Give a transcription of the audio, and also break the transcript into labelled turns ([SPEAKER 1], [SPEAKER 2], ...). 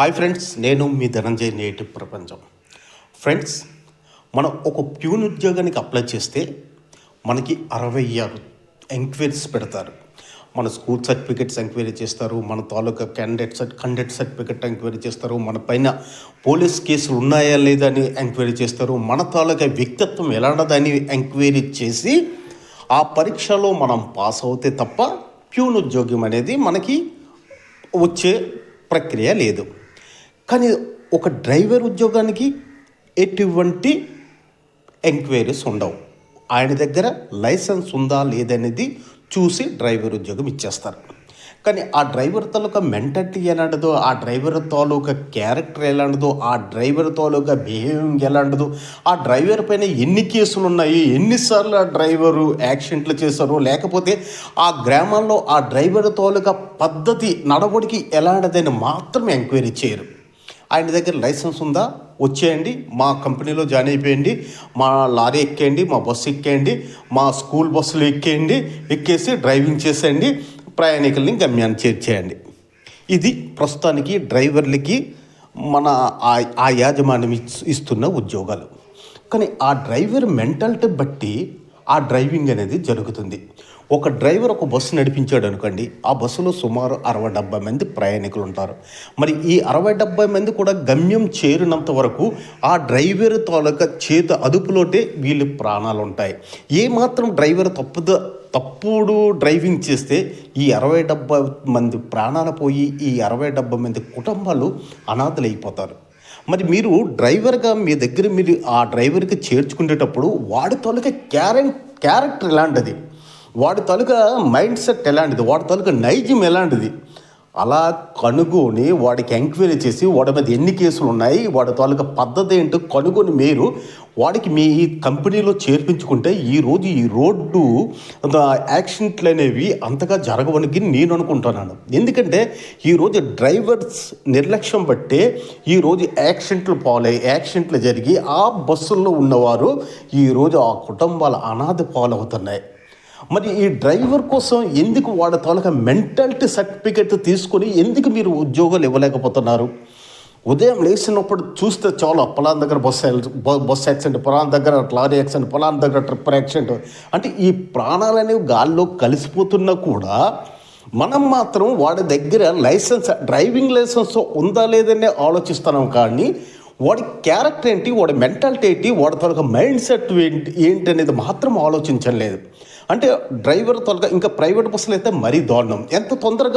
[SPEAKER 1] Hi friends నేను మీ ధనంజయ్ నేటి ప్రపంచం. ఫ్రెండ్స్ మనం ఒక ప్యూన్ ఉద్యోగానికి అప్లై చేస్తే మనకి అరవై ఆరు ఎంక్వైరీస్ పెడతారు. మన స్కూల్ సర్టిఫికెట్స్ ఎంక్వైరీ చేస్తారు మన taluka candidate cert conduct certificate enquiry చేస్తారు మన పైన పోలీస్ కేసులు ఉన్నాయా లేదా అని ఎంక్వైరీ చేస్తారు మన తాలూకా వ్యక్తిత్వం ఎలాంటిదని ఎంక్వైరీ చేసి ఆ పరీక్షలో మనం పాస్ అవుతే తప్ప ప్యూన్ ఉద్యోగం అనేది మనకి వచ్చే ప్రక్రియ లేదు. కానీ ఒక డ్రైవర్ ఉద్యోగానికి ఎటువంటి ఎంక్వైరీస్ ఉండవు. ఆయన దగ్గర లైసెన్స్ ఉందా లేదనేది చూసి డ్రైవర్ ఉద్యోగం ఇచ్చేస్తారు. కానీ ఆ డ్రైవర్ తాలూకా మెంటాలిటీ ఎలాంటిదో ఆ డ్రైవర్ తాలూకా క్యారెక్టర్ ఎలాంటిదో ఆ డ్రైవర్ తాలూకా బిహేవింగ్ ఎలాంటిదో ఆ డ్రైవర్ పైన ఎన్ని కేసులు ఉన్నాయి ఎన్నిసార్లు ఆ డ్రైవరు యాక్సిడెంట్లు చేశారు లేకపోతే ఆ గ్రామాల్లో ఆ డ్రైవర్ తాలూకా పద్ధతి నడవడికి ఎలాంటిదని మాత్రం ఎంక్వైరీ చేయరు. ఆయన దగ్గర లైసెన్స్ ఉందా? వచ్చేయండి. మా కంపెనీలో జాయిన్ అయిపోయండి. మా లారీ ఎక్కేయండి మా బస్సు ఎక్కేయండి మా స్కూల్ బస్సులు ఎక్కేయండి ఎక్కేసి డ్రైవింగ్ చేసేయండి ప్రయాణికుల్ని గమ్యాన్ని చేర్చేయండి. ఇది ప్రస్తుతానికి డ్రైవర్లకి మన ఆ- యాజమాన్యం ఇస్తున్న ఉద్యోగాలు. కానీ ఆ డ్రైవర్ మెంటాలిటీ బట్టి ఆ డ్రైవింగ్ అనేది జరుగుతుంది. ఒక డ్రైవర్ ఒక బస్సు నడిపించాడు అనుకోండి ఆ బస్సులో సుమారు అరవై డెబ్బై మంది ప్రయాణికులు ఉంటారు మరి ఈ అరవై డెబ్బై మంది కూడా గమ్యం చేరినంత వరకు ఆ డ్రైవర్ తాలూకా చేత అదుపులోటే వీళ్ళు ప్రాణాలు ఉంటాయి ఏ మాత్రం డ్రైవర్ తప్పుద తప్పుడు డ్రైవింగ్ చేస్తే ఈ అరవై డెబ్బై మంది ప్రాణాలు పోయి ఈ అరవై డెబ్బై మంది కుటుంబాలు అనాథలైపోతారు. మరి మీరు డ్రైవర్గా మీ దగ్గర మీరు ఆ డ్రైవర్కి చేర్చుకునేటప్పుడు వాడి తాలూకా క్యారెన్ క్యారెక్టర్ ఎలాంటిది? వాడి తాలూకా మైండ్ సెట్ ఎలాంటిది? వాడి తాలూకా నైజం ఎలాంటిది? అలా కనుగొని వాడికి ఎంక్వైరీ చేసి వాడి మీద ఎన్ని కేసులు ఉన్నాయి వాడి తాలూకా పద్ధతి ఏంటో కనుగొని మీరు వాడికి మీ కంపెనీలో చేర్పించుకుంటే ఈరోజు ఈ రోడ్డు యాక్సిడెంట్లు అనేవి అంతగా జరగవనికి నేను అనుకుంటున్నాను. ఎందుకంటే ఈరోజు డ్రైవర్స్ నిర్లక్ష్యం బట్టే ఈరోజు యాక్సిడెంట్లు పాలై యాక్సిడెంట్లు జరిగి ఆ బస్సుల్లో ఉన్నవారు ఈరోజు ఆ కుటుంబాల అనాథ పాలవుతున్నాయి. మరి ఈ డ్రైవర్ కోసం ఎందుకు వాడి తాలూకా మెంటాలిటీ సర్టిఫికెట్ తీసుకొని ఎందుకు మీరు ఉద్యోగాలు ఇవ్వలేకపోతున్నారు? ఉదయం లేచినప్పుడు చూస్తే చాలు పొలాన్ దగ్గర బస్సు బస్సు యాక్సిడెంట్ పొలాన్ దగ్గర లారీ యాక్సిడెంట్ పొలాన్ దగ్గర ట్రిప్పర్ యాక్సిడెంట్ అంటే ఈ ప్రాణాలు అనేవి గాల్లో కలిసిపోతున్నా కూడా మనం మాత్రం వాడి దగ్గర లైసెన్స్ డ్రైవింగ్ లైసెన్స్ ఉందా లేదనే ఆలోచిస్తున్నాం. కానీ వాడి క్యారెక్టర్ ఏంటి వాడి మెంటాలిటీ ఏంటి వాడి తాలూకా మైండ్ సెట్ ఏంటి ఏంటి అనేది మాత్రం ఆలోచించలేదు అంటే డ్రైవర్ త్వరగా ఇంకా ప్రైవేట్ బస్సులు అయితే మరీ దారుణం. ఎంత తొందరగా